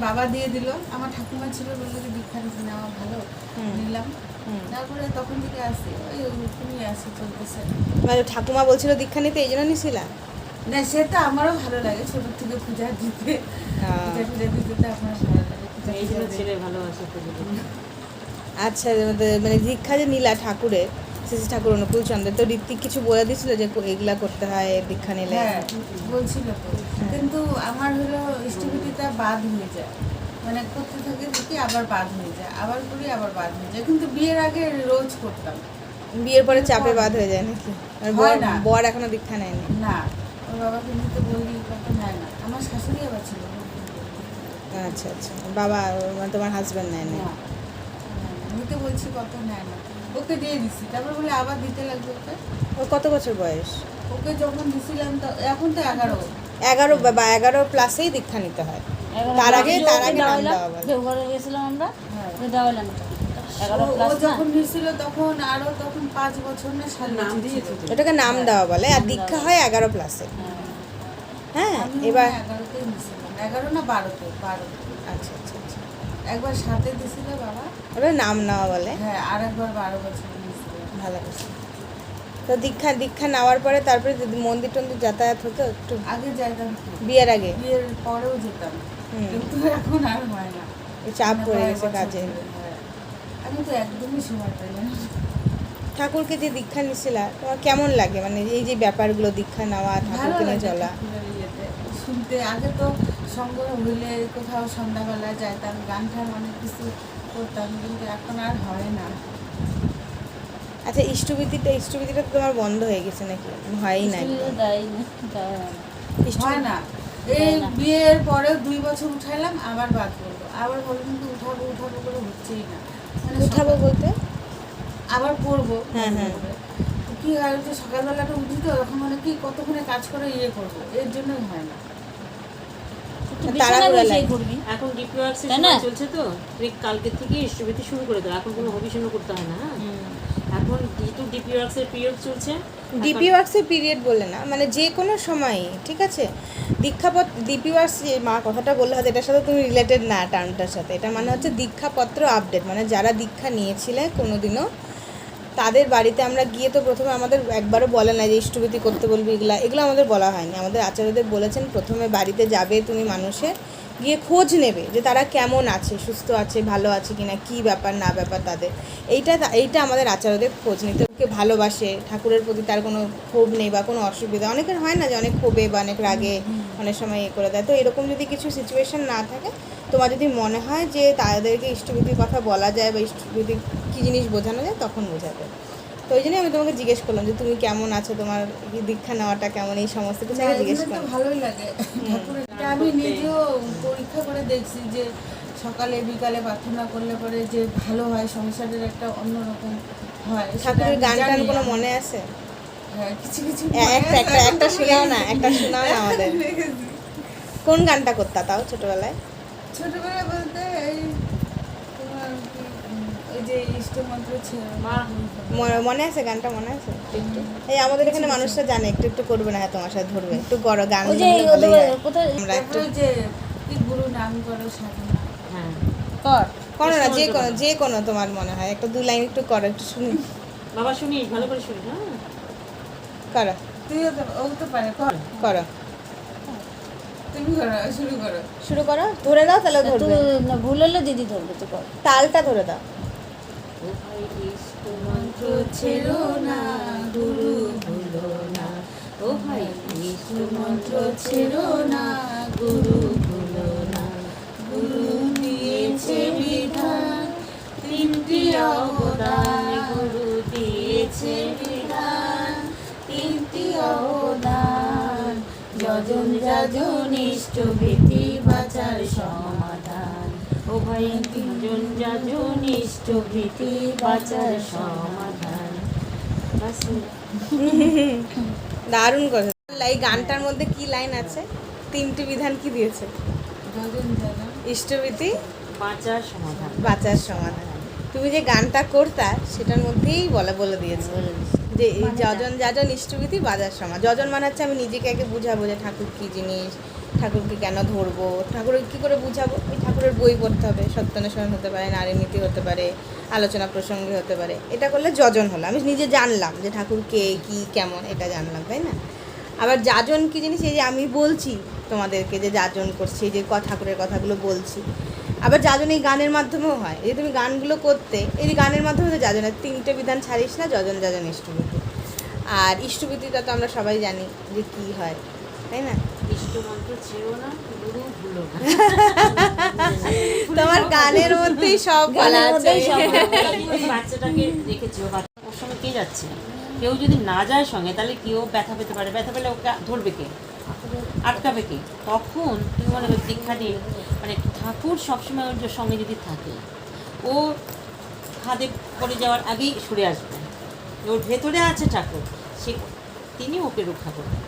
বাবা দিয়ে দিল। আমার ঠাকুমা ছিল বলল যে দীক্ষা নিতে নেওয়া ভালো। নিলাম। হুম। তারপরে তখন থেকে আসি ওই তুমি আসি চলতেছে। মানে ঠাকুমা বলছিল দীক্ষা নিতে এই জন্য নিছিলা? না সেটা আমারও ভালো লাগে ছোট থেকে পূজা দিতে। হ্যাঁ। পূজা পূজা দিতে তো আমার ভালো লাগে এই জন্য দিতে। ছেলে ভালোবাসে আচ্ছা মানে- মানে দীক্ষা যে নিলা ঠাকুরের শ্রী ঠাকুর অনুকূল চন্দ্র। তো ঋত্বিক কিছু বলে দিছিল যে এগুলা করতে হয় দীক্ষা নিলে? হ্যাঁ বলছিল তো। কিন্তু আমার হলো ইষ্টভূতিটা বাদ হয়ে যায়। মানে করতে থাকে দেখি আবার বাদ হয়ে যায়। আবার করি আবার বাদ হয়ে যায়। কিন্তু বিয়ের আগে রোজ করতাম। বিয়ের পরে চাপে বাদ হয়ে যায় নাকি? আর বর না। বর এখনও দীক্ষা নেয়নি? না ওর বাবাকে নিতে বললি কত নেয় না। আমার শাশুড়ি আবার ছিল। আচ্ছা আচ্ছা। বাবা মানে তোমার হাজব্যান্ড নেয়নি? না, নিতে বলছি কত নেয় না। ওকে দিয়ে দিছি। তারপর বলে আবার দিতে লাগবে ওকে। ওর কত বছর বয়স? ওকে যখন দিছিলাম তো এখন তো এগারো। এগারো বা- এগারো প্লাসেই দীক্ষা নিতে হয়। তার আগে তার আগে নাম দেওয়া বলে দেওঘরে গেছিলাম আমরা হ্যাঁ। দেওয়া হলাম এগারো ও- ও প্লাস যখন নিছিল তখন আরও তখন পাঁচ বছর না সাত নাম নাম দেওয়া বলে আর দীক্ষা হয় এগারো প্লাসে। হ্যাঁ। আমি এবার এগারো না বারোতে? বারো আচ্ছা আচ্ছা আচ্ছা। একবার সাথে দিছিল বাবা? ওটা নাম নেওয়া বলে। হ্যাঁ আর একবার বারো বছর ভালো কথা। তো দীক্ষা দীক্ষা নেওয়ার পরে তারপরে যদি মন্দির টন্দির যাতায়াত হতো একটু আগে যাইতাম বিয়ের আগে? বিয়ের পরেও যেতাম। কিন্তু এখন আর হয় না। চাপ মানে পড়ে গেছে কাজে। হ্যাঁ। আমি তো একদমই সময় পাই না। ঠাকুরকে যে দীক্ষা নিছিলা তোমার কেমন লাগে? মানে এই যে ব্যাপারগুলো দীক্ষা নেওয়া ঠাকুরকে নিয়ে চলা। শুনতে আগে তো সংগ্রহ হইলে কোথাও সন্ধ্যাবেলায় যাইতাম গান টান অনেক কিছু করতাম কিন্তু এখন আর হয় না। আচ্ছা ইষ্টবিদিটা ইষ্টবিদিটা তো তোমার বন্ধ হয়ে গেছে নাকি? হয়ই না হয় না। হয় না। এই বিয়ের পরেও দুই বছর উঠাইলাম আবার বাদ করব আবার বলব কিন্তু উঠাবো উঠাবো করে হচ্ছেই না। মানে উঠাবো বলতে? আবার করব হ্যাঁ, হ্যাঁ। কি হয় সকালবেলাটা উঠি তো তখন মানে কি কতক্ষণে কাজ করে ইয়ে করব? এর জন্যই হয় না। তাড়াহুড়া লাগে। এখন ডিপি ওয়ার্কসের সময় চলছে তো। কালকে থেকে ইষ্টভীতি শুরু করে দাও এখন কোনো হবি শুরু করতে হয় না হ্যাঁ? এখন যেহেতু ডিপি ওয়ার্কসের পিরিয়ড চলছে ডিপি ওয়ার্কসের পিরিয়ড বলে না মানে যে কোনো সময় ঠিক আছে? দীক্ষাপত্র ডিপি ওয়ার্কস যে মা কথাটা বললে হয়তো এটার সাথে তুমি রিলেটেড না টার্মটার সাথে। এটা মানে হচ্ছে দীক্ষাপত্র আপডেট মানে যারা দীক্ষা নিয়েছিলে কোনোদিনও তাদের বাড়িতে আমরা গিয়ে তো প্রথমে আমাদের একবারও বলে না যে ইষ্টভীতি করতে বলবি এগুলো এগুলো আমাদের বলা হয়নি। আমাদের আচার্যদের বলেছেন প্রথমে বাড়িতে যাবে তুমি মানুষের গিয়ে খোঁজ নেবে যে তারা কেমন আছে সুস্থ আছে ভালো আছে কি না কী ব্যাপার না ব্যাপার তাদের। এইটা এইটা আমাদের আচারদের খোঁজ নিতে ওকে ভালোবাসে ঠাকুরের প্রতি তার কোনো ক্ষোভ নেই বা কোনো অসুবিধা। অনেকের হয় না যে অনেক ক্ষোভে বা অনেক রাগে অনেক সময় এ করে দেয়। তো এরকম যদি কিছু সিচুয়েশন না থাকে তোমার যদি মনে হয় যে তাদেরকে ইষ্টবিধির কথা বলা যায় বা ইষ্টবিধি কী জিনিস বোঝানো যায় তখন বোঝাবে। তো ওই জন্যই আমি তোমাকে জিজ্ঞেস করলাম যে তুমি কেমন আছো? তোমার দীক্ষা নেওয়াটা কেমন? এই সমস্ত কিছু আমি জিজ্ঞেস করলাম ভালোই লাগে। আমি নিজেও পরীক্ষা করে দেখছি যে সকালে বিকালে প্রার্থনা করলে পরে যে ভালো হয় সংসারের একটা অন্যরকম হয় ঠাকুরের গান টান কোনো মনে আছে? হ্যাঁ, কিছু কিছু একটা একটা একটা শোনাও না একটা শোনাও না আমাদের। কোন গানটা করতা তাও ছোটবেলায়? ছোটবেলা বলতে এই তোমার ওই যে ইষ্টমন্ত্র ছিল। মনে আছে গানটা মনে আছে? এই আমাদের এখানে মানুষরা জানে একটু একটু করবে না হ্যাঁ তোমার সাথে ধরবে। একটু করো গান আমরা একটু যে কি গুরু নাম করো সাধনা। হ্যাঁ। কর। করো না যে কোনো যে কোনো তোমার মনে হয়। একটা দু লাইন একটু করো একটু শুনি। বাবা শুনিস ভালো করে শুনিস হ্যাঁ। করো। তুইও তো ও তো পারে কর। করো শুরু করো। শুরু করো? ধরে দাও তাহলে ধরবে। ভুল হলে দিদি ধরবে তুই কর। তালটা ধরে দাও। ও ভাই ইষ্ট মন্ত্র ছেড়ো না গুরু ভুলো না। ও ভাই ইষ্ট মন্ত্র ছেড়ো না গুরু ভুলো না। গুরু দিয়েছে বিধান তিনটি অবদান। গুরু দিয়েছে বিধান তিনটি অবদান। যজন যাজন ইষ্ট ভীতি বাঁচার সমাধান। ও ভাই তিনজন যাজন ভীতি বাঁচার সমাধান। দারুণ কথা। এই গানটার মধ্যে কি লাইন আছে? তিনটি বিধান কি দিয়েছে? ইষ্টভীতি বাঁচার সমাধান। বাঁচার সমাধান। তুমি যে গানটা করতা সেটার মধ্যেই বলা বলে দিয়েছে। যে এই যজন যাজন ইষ্টবিধি বাজার সমাজ। যজন মানে হচ্ছে আমি নিজেকে আগে বুঝাবো যে ঠাকুর কী জিনিস, ঠাকুরকে কেন ধরবো ঠাকুরকে কী করে বুঝাবো? ওই ঠাকুরের বই পড়তে হবে, সত্যানুসরণ হতে পারে, নারী নীতি হতে পারে, আলোচনা প্রসঙ্গে হতে পারে। এটা করলে যজন হলো। আমি নিজে জানলাম যে ঠাকুর কে, কী, কেমন, এটা জানলাম, তাই না? আবার যাজন কী জিনিস, এই যে আমি বলছি তোমাদেরকে যে যাজন করছি যে ঠাকুরের কথাগুলো বলছি আবার যাজন এই গানের মাধ্যমেও হয়। এই যে তুমি গানগুলো করতে এই গানের মাধ্যমে তো যাজন হয় তিনটে বিধান ছাড়িস না যজন যাজন ইষ্টভূতি। আর ইষ্টভূতিটা তো আমরা সবাই জানি যে কি হয় তাই না? তোমার গানের মধ্যেই সব বলা আছে। বাচ্চাটাকে রেখেছি ওর সঙ্গে কে যাচ্ছে? কেউ যদি না যায় সঙ্গে তাহলে কেউ ব্যথা পেতে পারে। ব্যথা পেলে ওকে ধরবে কে? আটকাবে কে? তখন তুমি মনে করো দীক্ষা নিয়ে মানে ঠাকুর সবসময় ওর সঙ্গে যদি থাকে, ও খাদে পড়ে যাওয়ার আগেই সরে আসবে। ওর ভেতরে আছে ঠাকুর, সে তিনি ওকে রক্ষা করবেন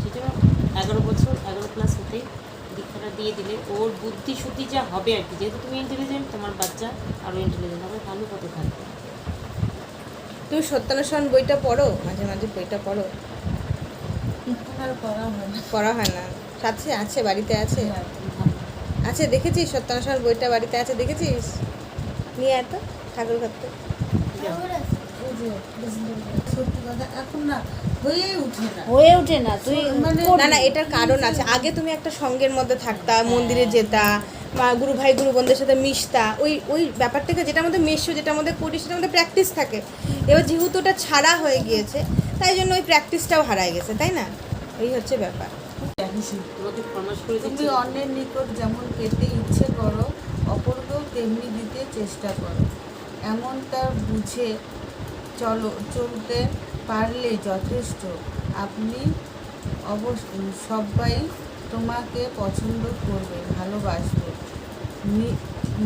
সেজন্য এগারো বছর, এগারো ক্লাস হতে দীক্ষাটা দিয়ে দিলে ওর বুদ্ধি শুদ্ধি যা হবে আর কি। যেহেতু তুমি ইন্টেলিজেন্ট তোমার বাচ্চা আরও ইন্টেলিজেন্ট হবে ভালো পথে থাকবে? তুমি সত্যানুসরণ বইটা পড়ো? মাঝে মাঝে বইটা পড়ো। করা হয় না। সাথে আছে বাড়িতে আছে? আছে। দেখেছিস? সত্যানুসরণ বইটা বাড়িতে আছে দেখেছিস? নিয়ে এত ঠাকুর না হয়ে ওঠে না। তুই মানে না না এটার কারণ আছে। আগে তুমি একটা সঙ্গের মধ্যে থাকতা মন্দিরে যেতা বা গুরু ভাই গুরু বোনদের সাথে মিশতা ওই ওই ব্যাপারটাকে যেটার মধ্যে মেশো যেটার মধ্যে করি সেটার মধ্যে প্র্যাকটিস থাকে। এবার যেহেতু ওটা ছাড়া হয়ে গিয়েছে তাই জন্য ওই প্র্যাকটিসটাও হারায় গেছে, তাই না? এই হচ্ছে ব্যাপার। তুমি অন্যের নিকট যেমন পেতে ইচ্ছে করো অপরকেও তেমনি দিতে চেষ্টা করো। এমন তার বুঝে চলো, চলতে পারলেই যথেষ্ট। আপনি অবশ্য সবাই তোমাকে পছন্দ করবে, ভালোবাসবে।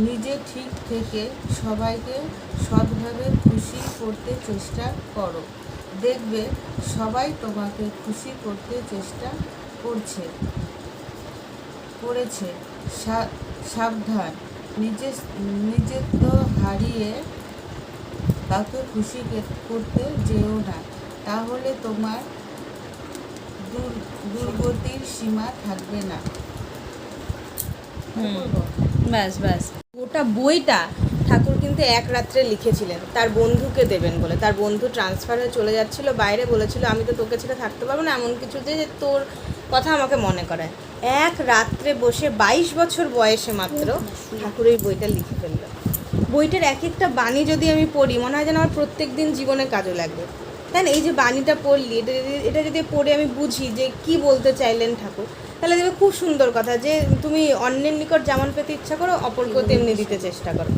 নিজে ঠিক থেকে সবাইকে সৎভাবে খুশি করতে চেষ্টা করো। দেখবে সবাই তোমাকে খুশি করতে চেষ্টা করছে। করেছে। সাবধান। নিজে নিজের তো হারিয়ে কাউকে খুশি করতে যেও না। তাহলে তোমার দুর্গতির সীমা থাকবে না। ব্যাস ব্যাস। গোটা বইটা ঠাকুর কিন্তু এক রাত্রে লিখেছিলেন। তার বন্ধুকে দেবেন বলে। তার বন্ধু ট্রান্সফার হয়ে চলে যাচ্ছিল, বাইরে বলেছিল, আমি তো তোকে ছেড়ে থাকতে পারব না। এমন কিছু যে তোর কথা আমাকে মনে করায় এক রাত্রে বসে বাইশ বছর বয়সে মাত্র ঠাকুর এই বইটা লিখে ফেলল। বইটার এক একটা বাণী যদি আমি পড়ি, মনে হয় যেন আমার প্রত্যেক দিন জীবনে কাজে লাগবে। তাই না? এই যে বাণীটা পড়লি, এটা যদি এটা যদি পড়ে আমি বুঝি যে কি বলতে চাইলেন ঠাকুর, তাহলে দেখবে খুব সুন্দর কথা যে, তুমি অন্যের নিকট যেমন পেতে ইচ্ছা করো, অপরকেও তেমনি দিতে চেষ্টা করো।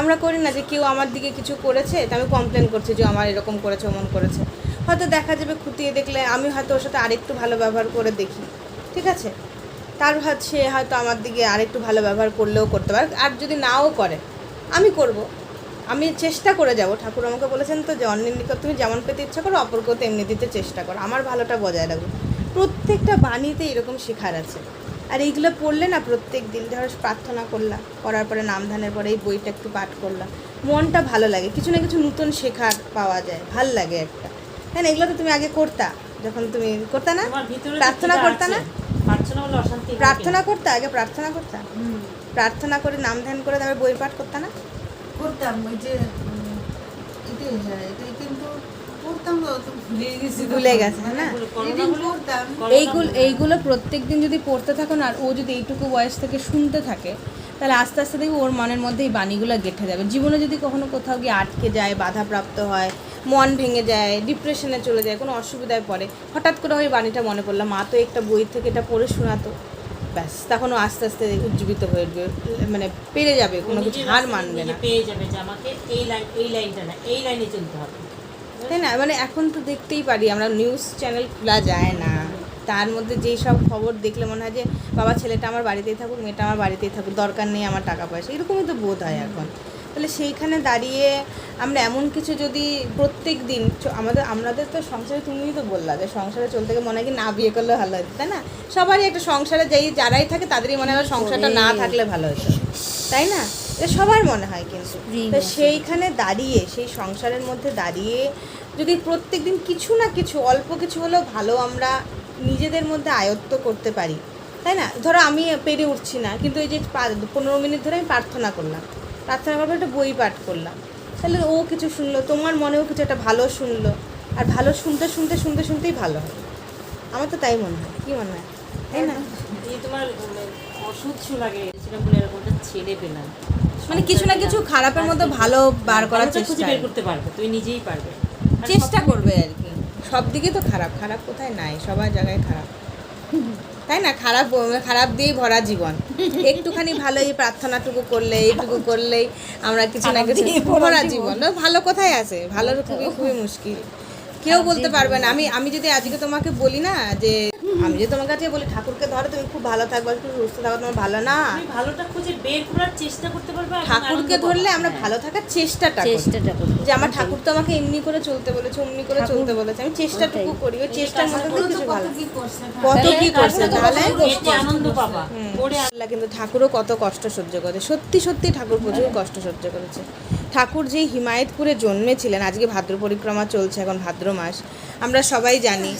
আমরা করি না যে কেউ আমার দিকে কিছু করেছে, তা আমি কমপ্লেন করছি যে আমার এরকম করেছে অমন করেছে। হয়তো দেখা যাবে খুঁটিয়ে দেখলে আমি হয়তো ওর সাথে আরেকটু ভালো ব্যবহার করে দেখি, ঠিক আছে? তার ভাত সে হয়তো আমার দিকে আরেকটু ভালো ব্যবহার করলেও করতে পারে, আর যদি নাও করে, আমি করব। আমি চেষ্টা করে যাব। ঠাকুর আমাকে বলেছেন তো যে অন্যের নিকট তুমি যেমন পেতে ইচ্ছা করো, অপরকেও তেমনি দিতে চেষ্টা করো। আমার ভালোটা বজায় রাখো প্রত্যেকটা বাণীতে এরকম শেখার আছে। আর এইগুলো পড়লে না প্রত্যেক দিন ধরো প্রার্থনা করলাম করার পরে নাম ধানের পরে এই বইটা একটু পাঠ করলাম। মনটা ভালো লাগে কিছু না কিছু নতুন শেখার পাওয়া যায় ভালো লাগে একটা। হ্যাঁ এগুলো তো তুমি আগে করতা যখন তুমি করতা না প্রার্থনা করতা না? প্রার্থনা হয়? করতা আগে প্রার্থনা করতা? প্রার্থনা করে নাম ধ্যান করে তারপরে বই পাঠ করতা না? করতাম ওই যে উম, এটাই হ্যাঁ এটাই কিন্তু করতাম ভুলে গেছি ভুলে গেছে, না? reading করতাম করোনা এইগুলো প্রত্যেক দিন যদি পড়তে থাকো না আর ও যদি এইটুকু বয়স থেকে শুনতে থাকে তাহলে আস্তে আস্তে দেখবে ওর মনের মধ্যে এই বাণীগুলো গেঁথে যাবে। জীবনে যদি কখনো কোথাও গিয়ে আটকে যায় বাধাপ্রাপ্ত হয় মন ভেঙে যায় ডিপ্রেশনে চলে যায় কোনো অসুবিধায় পড়ে হঠাৎ করে ওই বাণীটা মনে পড়ল মা তো একটা বই থেকে এটা পড়ে শোনাতো। ব্যাস তখন ও আস্তে আস্তে উজ্জীবিত হয়ে উঠবে মানে পেরে যাবে কোনো কিছু হার মানবে না। পেয়ে যাবে যে আমাকে এই লাইন এই লাইনটা না এই লাইনে চলতে হবে। তাই না? মানে এখন তো দেখতেই পারি আমরা নিউজ চ্যানেল খোলা যায় না। তার মধ্যে যেই সব খবর দেখলে মনে হয় যে বাবা ছেলেটা আমার বাড়িতেই থাকুক মেয়েটা আমার বাড়িতেই থাকুক দরকার নেই আমার টাকা পয়সা এরকমই তো বোধ হয় এখন। তাহলে সেইখানে দাঁড়িয়ে আমরা এমন কিছু যদি প্রত্যেক দিন আমাদের আমাদের তো সংসারে তুমিই তো বললা যে সংসারে চলতে গেলে মনে হয় কি না বিয়ে করলে ভালো হতো তাই না? সবারই একটা সংসারে যেই যারাই থাকে তাদেরই মনে হয় সংসারটা না থাকলে ভালো হতো। তাই না? এটা সবার মনে হয় কিন্তু। তো সেইখানে দাঁড়িয়ে সেই সংসারের মধ্যে দাঁড়িয়ে যদি প্রত্যেক দিন কিছু না কিছু অল্প কিছু হলেও ভালো আমরা নিজেদের মধ্যে আয়ত্ত করতে পারি তাই না? ধরো আমি পেরে উঠছি না কিন্তু এই যে পনেরো মিনিট ধরে আমি প্রার্থনা করলাম প্রার্থনা করার একটা বই পাঠ করলাম। তাহলে ও কিছু শুনলো তোমার মনেও কিছু একটা ভালো শুনলো আর ভালো শুনতে শুনতে শুনতে শুনতেই ভালো হয়। আমার তো তাই মনে হয় কী মনে হয়? তাই না? এই তোমার উম, অসহ্য লাগে সেটা ছেড়ে পেলাম। মানে কিছু না কিছু খারাপের মধ্যে ভালো বার করার চেষ্টা বের করতে পারবে তুই নিজেই পারবে। চেষ্টা করবে আর কি। সব দিকে তো খারাপ খারাপ কোথায় নাই সবার জায়গায় খারাপ। তাই না? খারাপ খারাপ দিয়েই ভরা জীবন। একটুখানি ভালো এই প্রার্থনাটুকু করলে এইটুকু করলেই আমরা কিছু না কিছু ভরা জীবন। ভালো কোথায় আছে? ভালোর খুবই খুবই মুশকিল। কেউ বলতে পারবে না। আমি আমি যদি আজকে তোমাকে বলি না যে আমি যদি তোমার কাছে বলি ঠাকুরকে ধরো তুমি খুব ভালো থাকবে একটু সুস্থ থাকো তোমার ভালো না। তুমি ভালোটা খুঁজে বের করার চেষ্টা করতে পারবে ঠাকুরকে ধরলে আমরা ভালো থাকার চেষ্টাটা চেষ্টাটা করব যে আমার ঠাকুর তো আমাকে এমনি করে চলতে বলেছে অমনি করে চলতে বলেছে। আমি চেষ্টাটুকু করি ওই চেষ্টার মধ্যে দিয়ে কিছু ভালো কত কি করছে তাহলে তো আনন্দ পাবা আল্লাহ কিন্তু ঠাকুরও কত কষ্ট সহ্য করে সত্যি সত্যি ঠাকুর প্রচুর কষ্ট সহ্য করেছে। ঠাকুর যেই হিমায়তপুরে জন্মেছিলেন আজকে ভাদ্র পরিক্রমা চলছে এখন ভাদ্র মাস। আমরা সবাই জানি।